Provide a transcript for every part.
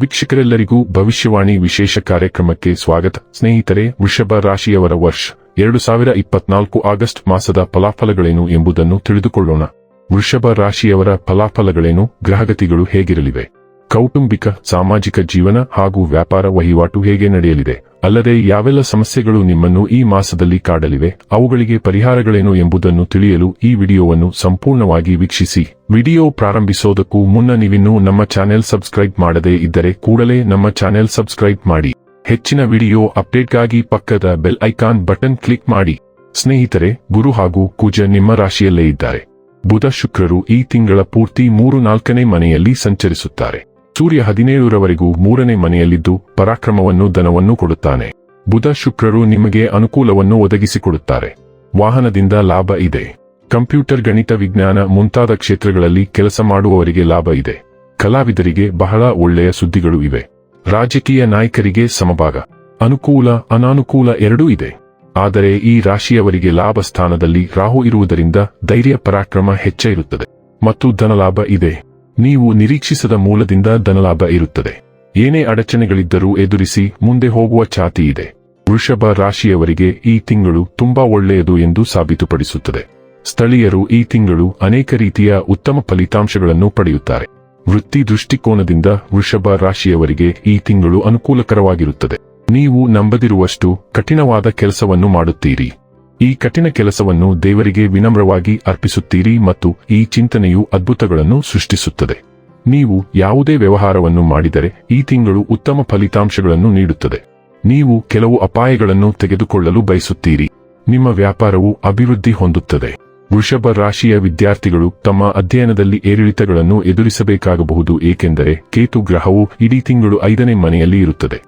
ವೀಕ್ಷಕರೆಲ್ಲರಿಗೂ ಭವಿಷ್ಯವಾಣಿ ವಿಶೇಷ ಕಾರ್ಯಕ್ರಮಕ್ಕೆ ಸ್ವಾಗತ. ಸ್ನೇಹಿತರೆ, ವೃಷಭ ರಾಶಿಯವರ ವರ್ಷ ಎರಡು ಸಾವಿರ ಇಪ್ಪತ್ನಾಲ್ಕು ಆಗಸ್ಟ್ ಮಾಸದ ಫಲಾಫಲಗಳೇನು ಎಂಬುದನ್ನು ತಿಳಿದುಕೊಳ್ಳೋಣ. ವೃಷಭ ರಾಶಿಯವರ ಫಲಾಫಲಗಳೇನು, ಗ್ರಹಗತಿಗಳು ಹೇಗಿರಲಿವೆ? ಕೌಟುಂಬಿಕ, ಸಾಮಾಜಿಕ ಜೀವನ ಹಾಗೂ ವ್ಯಾಪಾರ ವಹಿವಾಟು ಹೇಗೆ ನಡೆಯಲಿದೆ? ಅಲ್ಲದೆ ಯಾವೆಲ್ಲ ಸಮಸ್ಯೆಗಳು ನಿಮ್ಮನ್ನು ಈ ಮಾಸದಲ್ಲಿ ಕಾಡಲಿವೆ? ಅವುಗಳಿಗೆ ಪರಿಹಾರಗಳೇನು ಎಂಬುದನ್ನು ತಿಳಿಯಲು ಈ ವಿಡಿಯೋವನ್ನು ಸಂಪೂರ್ಣವಾಗಿ ವೀಕ್ಷಿಸಿ. ವಿಡಿಯೋ ಪ್ರಾರಂಭಿಸೋದಕ್ಕೂ ಮುನ್ನ ನೀವಿನ್ನೂ ನಮ್ಮ ಚಾನೆಲ್ ಸಬ್ಸ್ಕ್ರೈಬ್ ಮಾಡದೇ ಇದ್ದರೆ ಕೂಡಲೇ ನಮ್ಮ ಚಾನೆಲ್ ಸಬ್ಸ್ಕ್ರೈಬ್ ಮಾಡಿ. ಹೆಚ್ಚಿನ ವಿಡಿಯೋ ಅಪ್ಡೇಟ್ಗಾಗಿ ಪಕ್ಕದ ಬೆಲ್ ಐಕಾನ್ ಬಟನ್ ಕ್ಲಿಕ್ ಮಾಡಿ. ಸ್ನೇಹಿತರೆ, ಗುರು ಹಾಗೂ ಕುಜ ನಿಮ್ಮ ರಾಶಿಯಲ್ಲೇ ಇದ್ದಾರೆ. ಬುಧ ಶುಕ್ರರು ಈ ತಿಂಗಳ ಪೂರ್ತಿ ಮೂರು ನಾಲ್ಕನೇ ಮನೆಯಲ್ಲಿ ಸಂಚರಿಸುತ್ತಾರೆ. ಸೂರ್ಯ ಹದಿನೇಳರವರೆಗೂ ಮೂರನೇ ಮನೆಯಲ್ಲಿದ್ದು ಪರಾಕ್ರಮವನ್ನು ಧನವನ್ನು ಕೊಡುತ್ತಾನೆ. ಬುಧ ಶುಕ್ರರು ನಿಮಗೆ ಅನುಕೂಲವನ್ನು ಒದಗಿಸಿಕೊಡುತ್ತಾರೆ. ವಾಹನದಿಂದ ಲಾಭ ಇದೆ. ಕಂಪ್ಯೂಟರ್, ಗಣಿತ, ವಿಜ್ಞಾನ ಮುಂತಾದ ಕ್ಷೇತ್ರಗಳಲ್ಲಿ ಕೆಲಸ ಮಾಡುವವರಿಗೆ ಲಾಭ ಇದೆ. ಕಲಾವಿದರಿಗೆ ಬಹಳ ಒಳ್ಳೆಯ ಸುದ್ದಿಗಳು ಇವೆ. ರಾಜಕೀಯ ನಾಯಕರಿಗೆ ಸಮಭಾಗ. ಅನುಕೂಲ, ಅನಾನುಕೂಲ ಎರಡೂ ಇದೆ. ಆದರೆ ಈ ರಾಶಿಯವರಿಗೆ ಲಾಭ ಸ್ಥಾನದಲ್ಲಿ ರಾಹು ಇರುವುದರಿಂದ ಧೈರ್ಯ, ಪರಾಕ್ರಮ ಹೆಚ್ಚ ಇರುತ್ತದೆ. ಮತ್ತು ಧನಲಾಭ ಇದೆ. ನೀವು ನಿರೀಕ್ಷಿಸದ ಮೂಲದಿಂದ ಧನಲಾಭ ಇರುತ್ತದೆ. ಏನೇ ಅಡಚಣೆಗಳಿದ್ದರೂ ಎದುರಿಸಿ ಮುಂದೆ ಹೋಗುವ ಛಾತಿ ಇದೆ. ವೃಷಭ ರಾಶಿಯವರಿಗೆ ಈ ತಿಂಗಳು ತುಂಬಾ ಒಳ್ಳೆಯದು ಎಂದು ಸಾಬೀತುಪಡಿಸುತ್ತದೆ. ಸ್ಥಳೀಯರು ಈ ತಿಂಗಳು ಅನೇಕ ರೀತಿಯ ಉತ್ತಮ ಫಲಿತಾಂಶಗಳನ್ನು ಪಡೆಯುತ್ತಾರೆ. ವೃತ್ತಿ ದೃಷ್ಟಿಕೋನದಿಂದ ವೃಷಭ ರಾಶಿಯವರಿಗೆ ಈ ತಿಂಗಳು ಅನುಕೂಲಕರವಾಗಿರುತ್ತದೆ. ನೀವು ನಂಬದಿರುವಷ್ಟು ಕಠಿಣವಾದ ಕೆಲಸವನ್ನು ಮಾಡುತ್ತೀರಿ. ಈ ಕಠಿಣ ಕೆಲಸವನ್ನು ದೇವರಿಗೆ ವಿನಮ್ರವಾಗಿ ಅರ್ಪಿಸುತ್ತೀರಿ ಮತ್ತು ಈ ಚಿಂತನೆಯು ಅದ್ಭುತಗಳನ್ನು ಸೃಷ್ಟಿಸುತ್ತದೆ. ನೀವು ಯಾವುದೇ ವ್ಯವಹಾರವನ್ನು ಮಾಡಿದರೆ ಈ ತಿಂಗಳು ಉತ್ತಮ ಫಲಿತಾಂಶಗಳನ್ನು ನೀಡುತ್ತದೆ. ನೀವು ಕೆಲವು ಅಪಾಯಗಳನ್ನು ತೆಗೆದುಕೊಳ್ಳಲು ಬಯಸುತ್ತೀರಿ. ನಿಮ್ಮ ವ್ಯಾಪಾರವು ಅಭಿವೃದ್ಧಿ ಹೊಂದುತ್ತದೆ. ವೃಷಭ ರಾಶಿಯ ವಿದ್ಯಾರ್ಥಿಗಳು ತಮ್ಮ ಅಧ್ಯಯನದಲ್ಲಿ ಏರಿಳಿತಗಳನ್ನು ಎದುರಿಸಬೇಕಾಗಬಹುದು, ಏಕೆಂದರೆ ಕೇತು ಗ್ರಹವು ಇಡೀ ತಿಂಗಳು ಐದನೇ ಮನೆಯಲ್ಲಿ ಇರುತ್ತದೆ.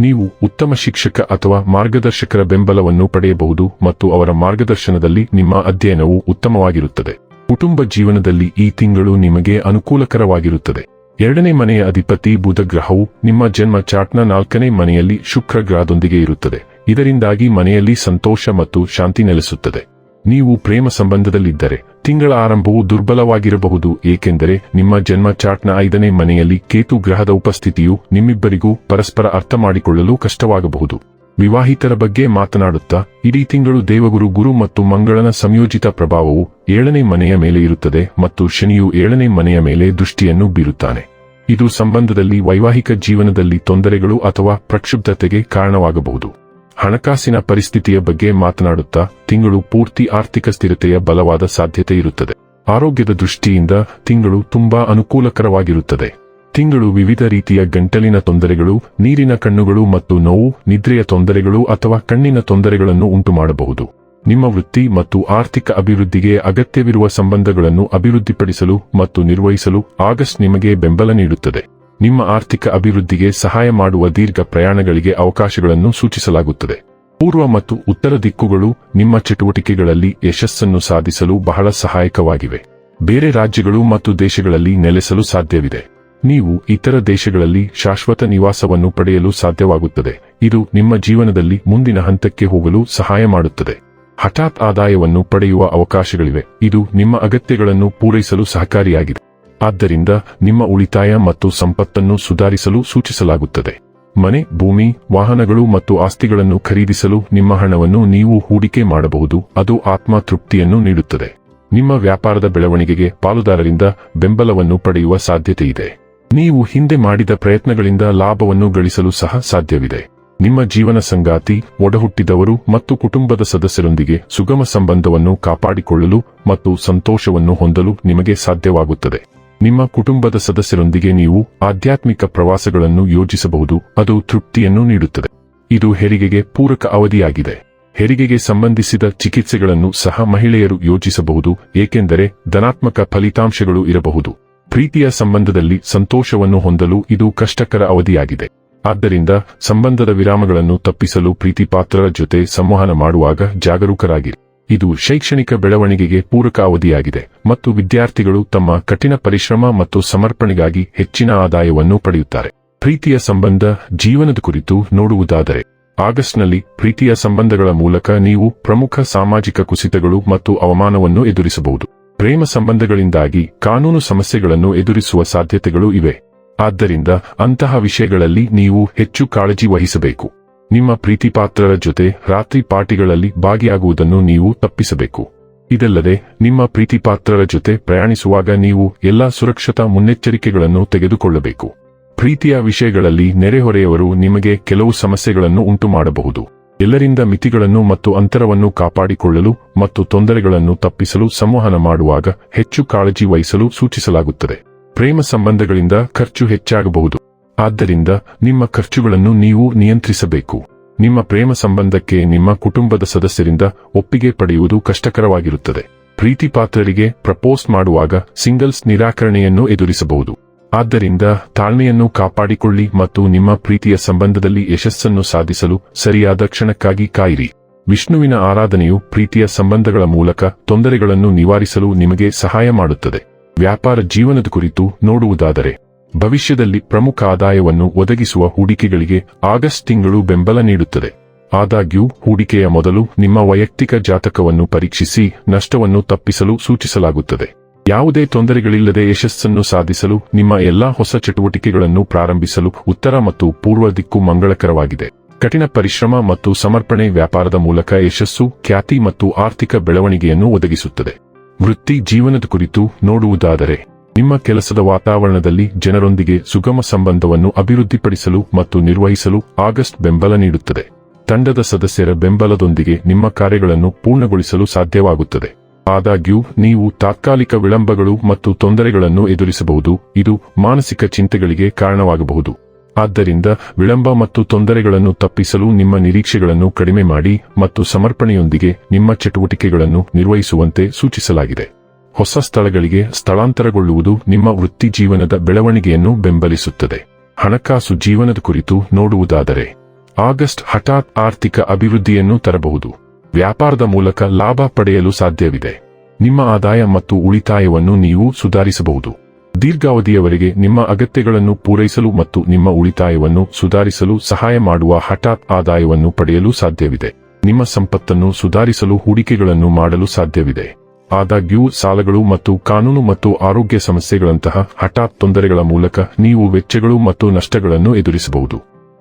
ನೀವು ಉತ್ತಮ ಶಿಕ್ಷಕ ಅಥವಾ ಮಾರ್ಗದರ್ಶಕರ ಬೆಂಬಲವನ್ನು ಪಡೆಯಬಹುದು ಮತ್ತು ಅವರ ಮಾರ್ಗದರ್ಶನದಲ್ಲಿ ನಿಮ್ಮ ಅಧ್ಯಯನವು ಉತ್ತಮವಾಗಿರುತ್ತದೆ. ಕುಟುಂಬ ಜೀವನದಲ್ಲಿ ಈ ತಿಂಗಳು ನಿಮಗೆ ಅನುಕೂಲಕರವಾಗಿರುತ್ತದೆ. ಎರಡನೇ ಮನೆಯ ಅಧಿಪತಿ ಬುಧ ಗ್ರಹವು ನಿಮ್ಮ ಜನ್ಮ ಚಾಟ್ನ ನಾಲ್ಕನೇ ಮನೆಯಲ್ಲಿ ಶುಕ್ರ ಗ್ರಹದೊಂದಿಗೆ ಇರುತ್ತದೆ. ಇದರಿಂದಾಗಿ ಮನೆಯಲ್ಲಿ ಸಂತೋಷ ಮತ್ತು ಶಾಂತಿ ನೆಲೆಸುತ್ತದೆ. ನೀವು ಪ್ರೇಮ ಸಂಬಂಧದಲ್ಲಿದ್ದರೆ ತಿಂಗಳ ಆರಂಭವು ದುರ್ಬಲವಾಗಿರಬಹುದು, ಏಕೆಂದರೆ ನಿಮ್ಮ ಜನ್ಮ ಚಾಟ್ನ ಐದನೇ ಮನೆಯಲ್ಲಿ ಕೇತು ಗ್ರಹದ ಉಪಸ್ಥಿತಿಯು ನಿಮ್ಮಿಬ್ಬರಿಗೂ ಪರಸ್ಪರ ಅರ್ಥ ಮಾಡಿಕೊಳ್ಳಲು ಕಷ್ಟವಾಗಬಹುದು. ವಿವಾಹಿತರ ಬಗ್ಗೆ ಮಾತನಾಡುತ್ತಾ, ಇಡೀ ತಿಂಗಳು ದೇವಗುರು ಗುರು ಮತ್ತು ಮಂಗಳನ ಸಂಯೋಜಿತ ಪ್ರಭಾವವು ಏಳನೇ ಮನೆಯ ಮೇಲೆ ಇರುತ್ತದೆ ಮತ್ತು ಶನಿಯು ಏಳನೇ ಮನೆಯ ಮೇಲೆ ದೃಷ್ಟಿಯನ್ನು ಬೀರುತ್ತಾನೆ. ಇದು ಸಂಬಂಧದಲ್ಲಿ ವೈವಾಹಿಕ ಜೀವನದಲ್ಲಿ ತೊಂದರೆಗಳು ಅಥವಾ ಪ್ರಕ್ಷುಬ್ಧತೆಗೆ ಕಾರಣವಾಗಬಹುದು. ಹಣಕಾಸಿನ ಪರಿಸ್ಥಿತಿಯ ಬಗ್ಗೆ ಮಾತನಾಡುತ್ತಾ ತಿಂಗಳು ಪೂರ್ತಿ ಆರ್ಥಿಕ ಸ್ಥಿರತೆಯ ಬಲವಾದ ಸಾಧ್ಯತೆ ಇರುತ್ತದೆ. ಆರೋಗ್ಯದ ದೃಷ್ಟಿಯಿಂದ ತಿಂಗಳು ತುಂಬಾ ಅನುಕೂಲಕರವಾಗಿರುತ್ತದೆ. ತಿಂಗಳು ವಿವಿಧ ರೀತಿಯ ಗಂಟಲಿನ ತೊಂದರೆಗಳು, ನೀರಿನ ಕಣ್ಣುಗಳು ಮತ್ತು ನೋವು, ನಿದ್ರೆಯ ತೊಂದರೆಗಳು ಅಥವಾ ಕಣ್ಣಿನ ತೊಂದರೆಗಳನ್ನು ಉಂಟುಮಾಡಬಹುದು. ನಿಮ್ಮ ವೃತ್ತಿ ಮತ್ತು ಆರ್ಥಿಕ ಅಭಿವೃದ್ಧಿಗೆ ಅಗತ್ಯವಿರುವ ಸಂಬಂಧಗಳನ್ನು ಅಭಿವೃದ್ಧಿಪಡಿಸಲು ಮತ್ತು ನಿರ್ವಹಿಸಲು ಆಗಸ್ಟ್ ನಿಮಗೆ ಬೆಂಬಲ ನೀಡುತ್ತದೆ. ನಿಮ್ಮ ಆರ್ಥಿಕ ಅಭಿವೃದ್ಧಿಗೆ ಸಹಾಯ ಮಾಡುವ ದೀರ್ಘ ಪ್ರಯಾಣಗಳಿಗೆ ಅವಕಾಶಗಳನ್ನು ಸೂಚಿಸಲಾಗುತ್ತದೆ. ಪೂರ್ವ ಮತ್ತು ಉತ್ತರ ದಿಕ್ಕುಗಳು ನಿಮ್ಮ ಚಟುವಟಿಕೆಗಳಲ್ಲಿ ಯಶಸ್ಸನ್ನು ಸಾಧಿಸಲು ಬಹಳ ಸಹಾಯಕವಾಗಿವೆ. ಬೇರೆ ರಾಜ್ಯಗಳು ಮತ್ತು ದೇಶಗಳಲ್ಲಿ ನೆಲೆಸಲು ಸಾಧ್ಯವಿದೆ. ನೀವು ಇತರ ದೇಶಗಳಲ್ಲಿ ಶಾಶ್ವತ ನಿವಾಸವನ್ನು ಪಡೆಯಲು ಸಾಧ್ಯವಾಗುತ್ತದೆ. ಇದು ನಿಮ್ಮ ಜೀವನದಲ್ಲಿ ಮುಂದಿನ ಹಂತಕ್ಕೆ ಹೋಗಲು ಸಹಾಯ ಮಾಡುತ್ತದೆ. ಹಠಾತ್ ಆದಾಯವನ್ನು ಪಡೆಯುವ ಅವಕಾಶಗಳಿವೆ. ಇದು ನಿಮ್ಮ ಅಗತ್ಯಗಳನ್ನು ಪೂರೈಸಲು ಸಹಕಾರಿಯಾಗಿದೆ. ಆದ್ದರಿಂದ ನಿಮ್ಮ ಉಳಿತಾಯ ಮತ್ತು ಸಂಪತ್ತನ್ನು ಸುಧಾರಿಸಲು ಸೂಚಿಸಲಾಗುತ್ತದೆ. ಮನೆ, ಭೂಮಿ, ವಾಹನಗಳು ಮತ್ತು ಆಸ್ತಿಗಳನ್ನು ಖರೀದಿಸಲು ನಿಮ್ಮ ಹಣವನ್ನು ನೀವು ಹೂಡಿಕೆ ಮಾಡಬಹುದು. ಅದು ಆತ್ಮ ತೃಪ್ತಿಯನ್ನು ನೀಡುತ್ತದೆ. ನಿಮ್ಮ ವ್ಯಾಪಾರದ ಬೆಳವಣಿಗೆಗೆ ಪಾಲುದಾರರಿಂದ ಬೆಂಬಲವನ್ನು ಪಡೆಯುವ ಸಾಧ್ಯತೆಯಿದೆ. ನೀವು ಹಿಂದೆ ಮಾಡಿದ ಪ್ರಯತ್ನಗಳಿಂದ ಲಾಭವನ್ನು ಗಳಿಸಲು ಸಹ ಸಾಧ್ಯವಿದೆ. ನಿಮ್ಮ ಜೀವನ ಸಂಗಾತಿ, ಒಡಹುಟ್ಟಿದವರು ಮತ್ತು ಕುಟುಂಬದ ಸದಸ್ಯರೊಂದಿಗೆ ಸುಗಮ ಸಂಬಂಧವನ್ನು ಕಾಪಾಡಿಕೊಳ್ಳಲು ಮತ್ತು ಸಂತೋಷವನ್ನು ಹೊಂದಲು ನಿಮಗೆ ಸಾಧ್ಯವಾಗುತ್ತದೆ. ನಿಮ್ಮ ಕುಟುಂಬದ ಸದಸ್ಯರೊಂದಿಗೆ ನೀವು ಆಧ್ಯಾತ್ಮಿಕ ಪ್ರವಾಸಗಳನ್ನು ಯೋಜಿಸಬಹುದು. ಅದು ತೃಪ್ತಿಯನ್ನು ನೀಡುತ್ತದೆ. ಇದು ಹೆರಿಗೆಗೆ ಪೂರಕ ಅವಧಿಯಾಗಿದೆ. ಹೆರಿಗೆಗೆ ಸಂಬಂಧಿಸಿದ ಚಿಕಿತ್ಸೆಗಳನ್ನು ಸಹ ಮಹಿಳೆಯರು ಯೋಜಿಸಬಹುದು, ಏಕೆಂದರೆ ಧನಾತ್ಮಕ ಫಲಿತಾಂಶಗಳು ಇರಬಹುದು. ಪ್ರೀತಿಯ ಸಂಬಂಧದಲ್ಲಿ ಸಂತೋಷವನ್ನು ಹೊಂದಲು ಇದು ಕಷ್ಟಕರ ಅವಧಿಯಾಗಿದೆ. ಆದ್ದರಿಂದ ಸಂಬಂಧದ ವಿರಾಮಗಳನ್ನು ತಪ್ಪಿಸಲು ಪ್ರೀತಿಪಾತ್ರರ ಜೊತೆ ಸಂವಹನ ಮಾಡುವಾಗ ಜಾಗರೂಕರಾಗಿರಿ. ಇದು ಶೈಕ್ಷಣಿಕ ಬೆಳವಣಿಗೆಗೆ ಪೂರಕ ಅವಧಿಯಾಗಿದೆ ಮತ್ತು ವಿದ್ಯಾರ್ಥಿಗಳು ತಮ್ಮ ಕಠಿಣ ಪರಿಶ್ರಮ ಮತ್ತು ಸಮರ್ಪಣೆಗಾಗಿ ಹೆಚ್ಚಿನ ಆದಾಯವನ್ನು ಪಡೆಯುತ್ತಾರೆ. ಪ್ರೀತಿಯ ಸಂಬಂಧ ಜೀವನದ ಕುರಿತು ನೋಡುವುದಾದರೆ, ಆಗಸ್ಟ್ನಲ್ಲಿ ಪ್ರೀತಿಯ ಸಂಬಂಧಗಳ ಮೂಲಕ ನೀವು ಪ್ರಮುಖ ಸಾಮಾಜಿಕ ಕುಸಿತಗಳು ಮತ್ತು ಅವಮಾನವನ್ನು ಎದುರಿಸಬಹುದು. ಪ್ರೇಮ ಸಂಬಂಧಗಳಿಂದಾಗಿ ಕಾನೂನು ಸಮಸ್ಯೆಗಳನ್ನು ಎದುರಿಸುವ ಸಾಧ್ಯತೆಗಳು ಇವೆ. ಆದ್ದರಿಂದ ಅಂತಹ ವಿಷಯಗಳಲ್ಲಿ ನೀವು ಹೆಚ್ಚು ಕಾಳಜಿ ವಹಿಸಬೇಕು. ನಿಮ್ಮ ಪ್ರೀತಿಪಾತ್ರರ ಜೊತೆ ರಾತ್ರಿ ಪಾರ್ಟಿಗಳಲ್ಲಿ ಭಾಗಿಯಾಗುವುದನ್ನು ನೀವು ತಪ್ಪಿಸಬೇಕು. ಇದಲ್ಲದೆ, ನಿಮ್ಮ ಪ್ರೀತಿಪಾತ್ರರ ಜೊತೆ ಪ್ರಯಾಣಿಸುವಾಗ ನೀವು ಎಲ್ಲಾ ಸುರಕ್ಷತಾ ಮುನ್ನೆಚ್ಚರಿಕೆಗಳನ್ನು ತೆಗೆದುಕೊಳ್ಳಬೇಕು. ಪ್ರೀತಿಯ ವಿಷಯಗಳಲ್ಲಿ ನೆರೆಹೊರೆಯವರು ನಿಮಗೆ ಕೆಲವು ಸಮಸ್ಯೆಗಳನ್ನು ಉಂಟುಮಾಡಬಹುದು. ಎಲ್ಲರಿಂದ ಮಿತಿಗಳನ್ನು ಮತ್ತು ಅಂತರವನ್ನು ಕಾಪಾಡಿಕೊಳ್ಳಲು ಮತ್ತು ತೊಂದರೆಗಳನ್ನು ತಪ್ಪಿಸಲು ಸಂವಹನ ಮಾಡುವಾಗ ಹೆಚ್ಚು ಕಾಳಜಿ ವಹಿಸಲು ಸೂಚಿಸಲಾಗುತ್ತದೆ. ಪ್ರೇಮ ಸಂಬಂಧಗಳಿಂದ ಖರ್ಚು ಹೆಚ್ಚಾಗಬಹುದು. ಆದ್ದರಿಂದ ನಿಮ್ಮ ಖರ್ಚುಗಳನ್ನು ನೀವು ನಿಯಂತ್ರಿಸಬೇಕು. ನಿಮ್ಮ ಪ್ರೇಮ ಸಂಬಂಧಕ್ಕೆ ನಿಮ್ಮ ಕುಟುಂಬದ ಸದಸ್ಯರಿಂದ ಒಪ್ಪಿಗೆ ಪಡೆಯುವುದು ಕಷ್ಟಕರವಾಗಿರುತ್ತದೆ. ಪ್ರೀತಿ ಪಾತ್ರರಿಗೆ ಪ್ರಪೋಸ್ ಮಾಡುವಾಗ ಸಿಂಗಲ್ಸ್ ನಿರಾಕರಣೆಯನ್ನು ಎದುರಿಸಬಹುದು. ಆದ್ದರಿಂದ ತಾಳ್ಮೆಯನ್ನು ಕಾಪಾಡಿಕೊಳ್ಳಿ ಮತ್ತು ನಿಮ್ಮ ಪ್ರೀತಿಯ ಸಂಬಂಧದಲ್ಲಿ ಯಶಸ್ಸನ್ನು ಸಾಧಿಸಲು ಸರಿಯಾದ ಕ್ಷಣಕ್ಕಾಗಿ ಕಾಯಿರಿ. ವಿಷ್ಣುವಿನ ಆರಾಧನೆಯು ಪ್ರೀತಿಯ ಸಂಬಂಧಗಳ ಮೂಲಕ ತೊಂದರೆಗಳನ್ನು ನಿವಾರಿಸಲು ನಿಮಗೆ ಸಹಾಯ ಮಾಡುತ್ತದೆ. ವ್ಯಾಪಾರ ಜೀವನದ ಕುರಿತು ನೋಡುವುದಾದರೆ ಭವಿಷ್ಯದಲ್ಲಿ ಪ್ರಮುಖ ಆದಾಯವನ್ನು ಒದಗಿಸುವ ಹೂಡಿಕೆಗಳಿಗೆ ಆಗಸ್ಟ್ ತಿಂಗಳು ಬೆಂಬಲ ನೀಡುತ್ತದೆ. ಆದಾಗ್ಯೂ, ಹೂಡಿಕೆಯ ಮೊದಲು ನಿಮ್ಮ ವೈಯಕ್ತಿಕ ಜಾತಕವನ್ನು ಪರೀಕ್ಷಿಸಿ ನಷ್ಟವನ್ನು ತಪ್ಪಿಸಲು ಸೂಚಿಸಲಾಗುತ್ತದೆ. ಯಾವುದೇ ತೊಂದರೆಗಳಿಲ್ಲದೆ ಯಶಸ್ಸನ್ನು ಸಾಧಿಸಲು ನಿಮ್ಮ ಎಲ್ಲಾ ಹೊಸ ಚಟುವಟಿಕೆಗಳನ್ನು ಪ್ರಾರಂಭಿಸಲು ಉತ್ತರ ಮತ್ತು ಪೂರ್ವ ದಿಕ್ಕು ಮಂಗಳಕರವಾಗಿದೆ. ಕಠಿಣ ಪರಿಶ್ರಮ ಮತ್ತು ಸಮರ್ಪಣೆ ವ್ಯಾಪಾರದ ಮೂಲಕ ಯಶಸ್ಸು, ಖ್ಯಾತಿ ಮತ್ತು ಆರ್ಥಿಕ ಬೆಳವಣಿಗೆಯನ್ನು ಒದಗಿಸುತ್ತದೆ. ವೃತ್ತಿ, ಜೀವನದ ಕುರಿತು ನೋಡುವುದಾದರೆ ನಿಮ್ಮ ಕೆಲಸದ ವಾತಾವರಣದಲ್ಲಿ ಜನರೊಂದಿಗೆ ಸುಗಮ ಸಂಬಂಧವನ್ನು ಅಭಿವೃದ್ಧಿಪಡಿಸಲು ಮತ್ತು ನಿರ್ವಹಿಸಲು ಆಗಸ್ಟ್ ಬೆಂಬಲ ನೀಡುತ್ತದೆ. ತಂಡದ ಸದಸ್ಯರ ಬೆಂಬಲದೊಂದಿಗೆ ನಿಮ್ಮ ಕಾರ್ಯಗಳನ್ನು ಪೂರ್ಣಗೊಳಿಸಲು ಸಾಧ್ಯವಾಗುತ್ತದೆ. ಆದಾಗ್ಯೂ, ನೀವು ತಾತ್ಕಾಲಿಕ ವಿಳಂಬಗಳು ಮತ್ತು ತೊಂದರೆಗಳನ್ನು ಎದುರಿಸಬಹುದು. ಇದು ಮಾನಸಿಕ ಚಿಂತೆಗಳಿಗೆ ಕಾರಣವಾಗಬಹುದು. ಆದ್ದರಿಂದ, ವಿಳಂಬ ಮತ್ತು ತೊಂದರೆಗಳನ್ನು ತಪ್ಪಿಸಲು ನಿಮ್ಮ ನಿರೀಕ್ಷೆಗಳನ್ನು ಕಡಿಮೆ ಮಾಡಿ ಮತ್ತು ಸಮರ್ಪಣೆಯೊಂದಿಗೆ ನಿಮ್ಮ ಚಟುವಟಿಕೆಗಳನ್ನು ನಿರ್ವಹಿಸುವಂತೆ ಸೂಚಿಸಲಾಗಿದೆ. ಹೊಸ ಸ್ಥಳಗಳಿಗೆ ಸ್ಥಳಾಂತರಗೊಳ್ಳುವುದು ನಿಮ್ಮ ವೃತ್ತಿ ಜೀವನದ ಬೆಳವಣಿಗೆಯನ್ನು ಬೆಂಬಲಿಸುತ್ತದೆ. ಹಣಕಾಸು ಜೀವನದ ಕುರಿತು ನೋಡುವುದಾದರೆ, ಆಗಸ್ಟ್ ಹಠಾತ್ ಆರ್ಥಿಕ ಅಭಿವೃದ್ಧಿಯನ್ನು ತರಬಹುದು. ವ್ಯಾಪಾರದ ಮೂಲಕ ಲಾಭ ಪಡೆಯಲು ಸಾಧ್ಯವಿದೆ. ನಿಮ್ಮ ಆದಾಯ ಮತ್ತು ಉಳಿತಾಯವನ್ನು ನೀವು ಸುಧಾರಿಸಬಹುದು. ದೀರ್ಘಾವಧಿಯವರೆಗೆ ನಿಮ್ಮ ಅಗತ್ಯಗಳನ್ನು ಪೂರೈಸಲು ಮತ್ತು ನಿಮ್ಮ ಉಳಿತಾಯವನ್ನು ಸುಧಾರಿಸಲು ಸಹಾಯ ಮಾಡುವ ಹಠಾತ್ ಆದಾಯವನ್ನು ಪಡೆಯಲು ಸಾಧ್ಯವಿದೆ. ನಿಮ್ಮ ಸಂಪತ್ತನ್ನು ಸುಧಾರಿಸಲು ಹೂಡಿಕೆಗಳನ್ನು ಮಾಡಲು ಸಾಧ್ಯವಿದೆ. ಆದಾಗ್ಯೂ ಸಾಲಗಳು ಮತ್ತು ಕಾನೂನು ಮತ್ತು ಆರೋಗ್ಯ ಸಮಸ್ಯೆಗಳಂತಹ ಹಠಾತ್ ತೊಂದರೆಗಳ ಮೂಲಕ ನೀವು ವೆಚ್ಚಗಳು ಮತ್ತು ನಷ್ಟಗಳನ್ನು ಎದುರಿಸಬಹುದು.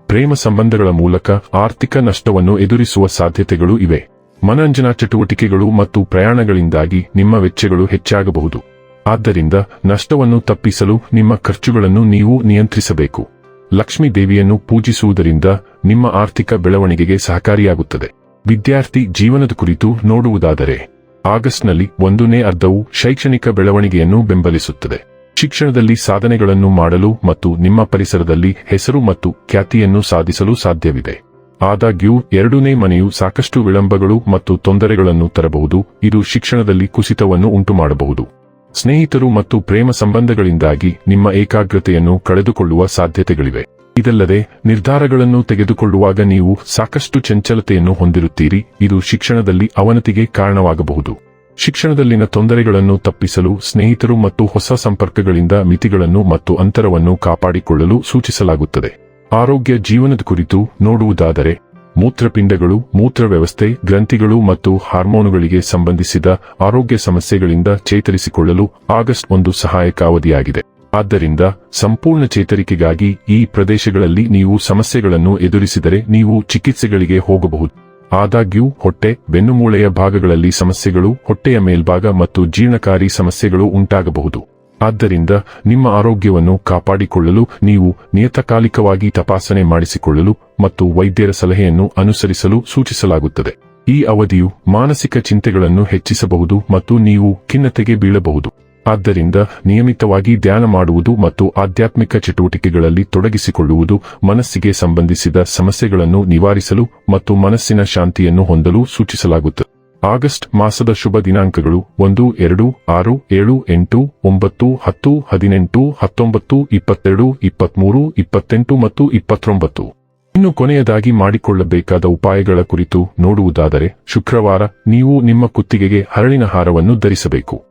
ಪ್ರೇಮ ಸಂಬಂಧಗಳ ಮೂಲಕ ಆರ್ಥಿಕ ನಷ್ಟವನ್ನು ಎದುರಿಸುವ ಸಾಧ್ಯತೆಗಳು ಇವೆ. ಮನರಂಜನಾ ಚಟುವಟಿಕೆಗಳು ಮತ್ತು ಪ್ರಯಾಣಗಳಿಂದಾಗಿ ನಿಮ್ಮ ವೆಚ್ಚಗಳು ಹೆಚ್ಚಾಗಬಹುದು. ಆದ್ದರಿಂದ ನಷ್ಟವನ್ನು ತಪ್ಪಿಸಲು ನಿಮ್ಮ ಖರ್ಚುಗಳನ್ನು ನೀವು ನಿಯಂತ್ರಿಸಬೇಕು. ಲಕ್ಷ್ಮೀ ದೇವಿಯನ್ನು ಪೂಜಿಸುವುದರಿಂದ ನಿಮ್ಮ ಆರ್ಥಿಕ ಬೆಳವಣಿಗೆಗೆ ಸಹಕಾರಿಯಾಗುತ್ತದೆ. ವಿದ್ಯಾರ್ಥಿ ಜೀವನದ ಕುರಿತು ನೋಡುವುದಾದರೆ ಆಗಸ್ಟ್ನಲ್ಲಿ ಒಂದನೇ ಅರ್ಧವು ಶೈಕ್ಷಣಿಕ ಬೆಳವಣಿಗೆಯನ್ನು ಬೆಂಬಲಿಸುತ್ತದೆ. ಶಿಕ್ಷಣದಲ್ಲಿ ಸಾಧನೆಗಳನ್ನು ಮಾಡಲು ಮತ್ತು ನಿಮ್ಮ ಪರಿಸರದಲ್ಲಿ ಹೆಸರು ಮತ್ತು ಖ್ಯಾತಿಯನ್ನು ಸಾಧಿಸಲು ಸಾಧ್ಯವಿದೆ. ಆದಾಗ್ಯೂ, ಎರಡನೇ ಮನೆಯು ಸಾಕಷ್ಟು ವಿಳಂಬಗಳು ಮತ್ತು ತೊಂದರೆಗಳನ್ನು ತರಬಹುದು, ಇದು ಶಿಕ್ಷಣದಲ್ಲಿ ಕುಸಿತವನ್ನು ಉಂಟುಮಾಡಬಹುದು. ಸ್ನೇಹಿತರು ಮತ್ತು ಪ್ರೇಮ ಸಂಬಂಧಗಳಿಂದಾಗಿ ನಿಮ್ಮ ಏಕಾಗ್ರತೆಯನ್ನು ಕಳೆದುಕೊಳ್ಳುವ ಸಾಧ್ಯತೆಗಳಿವೆ. ಇದಲ್ಲದೆ, ನಿರ್ಧಾರಗಳನ್ನು ತೆಗೆದುಕೊಳ್ಳುವಾಗ ನೀವು ಸಾಕಷ್ಟು ಚಂಚಲತೆಯನ್ನು ಹೊಂದಿರುತ್ತೀರಿ. ಇದು ಶಿಕ್ಷಣದಲ್ಲಿ ಅವನತಿಗೆ ಕಾರಣವಾಗಬಹುದು. ಶಿಕ್ಷಣದಲ್ಲಿನ ತೊಂದರೆಗಳನ್ನು ತಪ್ಪಿಸಲು ಸ್ನೇಹಿತರು ಮತ್ತು ಹೊಸ ಸಂಪರ್ಕಗಳಿಂದ ಮಿತಿಗಳನ್ನು ಮತ್ತು ಅಂತರವನ್ನು ಕಾಪಾಡಿಕೊಳ್ಳಲು ಸೂಚಿಸಲಾಗುತ್ತದೆ. ಆರೋಗ್ಯ ಜೀವನದ ಕುರಿತು ನೋಡುವುದಾದರೆ, ಮೂತ್ರಪಿಂಡಗಳು ಮೂತ್ರ ವ್ಯವಸ್ಥೆ ಗ್ರಂಥಿಗಳು ಮತ್ತು ಹಾರ್ಮೋನುಗಳಿಗೆ ಸಂಬಂಧಿಸಿದ ಆರೋಗ್ಯ ಸಮಸ್ಯೆಗಳಿಂದ ಚೇತರಿಸಿಕೊಳ್ಳಲು ಆಗಸ್ಟ್ ಒಂದು ಸಹಾಯಕ ಅವಧಿಯಾಗಿದೆ. ಆದ್ದರಿಂದ ಸಂಪೂರ್ಣ ಚೇತರಿಕೆಗಾಗಿ ಈ ಪ್ರದೇಶಗಳಲ್ಲಿ ನೀವು ಸಮಸ್ಯೆಗಳನ್ನು ಎದುರಿಸಿದರೆ ನೀವು ಚಿಕಿತ್ಸೆಗಳಿಗೆ ಹೋಗಬಹುದು. ಆದಾಗ್ಯೂ, ಹೊಟ್ಟೆ, ಬೆನ್ನುಮೂಳೆಯ ಭಾಗಗಳಲ್ಲಿ ಸಮಸ್ಯೆಗಳು, ಹೊಟ್ಟೆಯ ಮೇಲ್ಭಾಗ ಮತ್ತು ಜೀರ್ಣಕಾರಿ ಸಮಸ್ಯೆಗಳು ಉಂಟಾಗಬಹುದು. ಆದ್ದರಿಂದ ನಿಮ್ಮ ಆರೋಗ್ಯವನ್ನು ಕಾಪಾಡಿಕೊಳ್ಳಲು ನೀವು ನಿಯತಕಾಲಿಕವಾಗಿ ತಪಾಸಣೆ ಮಾಡಿಸಿಕೊಳ್ಳಲು ಮತ್ತು ವೈದ್ಯರ ಸಲಹೆಯನ್ನು ಅನುಸರಿಸಲು ಸೂಚಿಸಲಾಗುತ್ತದೆ. ಈ ಅವಧಿಯು ಮಾನಸಿಕ ಚಿಂತೆಗಳನ್ನು ಹೆಚ್ಚಿಸಬಹುದು ಮತ್ತು ನೀವು ಖಿನ್ನತೆಗೆ ಬೀಳಬಹುದು. ಆದ್ದರಿಂದ ನಿಯಮಿತವಾಗಿ ಧ್ಯಾನ ಮಾಡುವುದು ಮತ್ತು ಆಧ್ಯಾತ್ಮಿಕ ಚಟುವಟಿಕೆಗಳಲ್ಲಿ ತೊಡಗಿಸಿಕೊಳ್ಳುವುದು ಮನಸ್ಸಿಗೆ ಸಂಬಂಧಿಸಿದ ಸಮಸ್ಯೆಗಳನ್ನು ನಿವಾರಿಸಲು ಮತ್ತು ಮನಸ್ಸಿನ ಶಾಂತಿಯನ್ನು ಹೊಂದಲು ಸೂಚಿಸಲಾಗುತ್ತದೆ. ಆಗಸ್ಟ್ ಮಾಸದ ಶುಭ ದಿನಾಂಕಗಳು ಒಂದು, ಎರಡು, ಆರು, ಏಳು, ಎಂಟು, ಒಂಬತ್ತು, ಹತ್ತು, ಹದಿನೆಂಟು, ಹತ್ತೊಂಬತ್ತು, ಇಪ್ಪತ್ತೆರಡು, ಇಪ್ಪತ್ಮೂರು, ಇಪ್ಪತ್ತೆಂಟು ಮತ್ತು ಇಪ್ಪತ್ತೊಂಬತ್ತು. ಇನ್ನು ಕೊನೆಯದಾಗಿ ಮಾಡಿಕೊಳ್ಳಬೇಕಾದ ಉಪಾಯಗಳ ಕುರಿತು ನೋಡುವುದಾದರೆ ಶುಕ್ರವಾರ ನೀವು ನಿಮ್ಮ ಕುತ್ತಿಗೆಗೆ ಹರಳಿನ ಹಾರವನ್ನು ಧರಿಸಬೇಕು.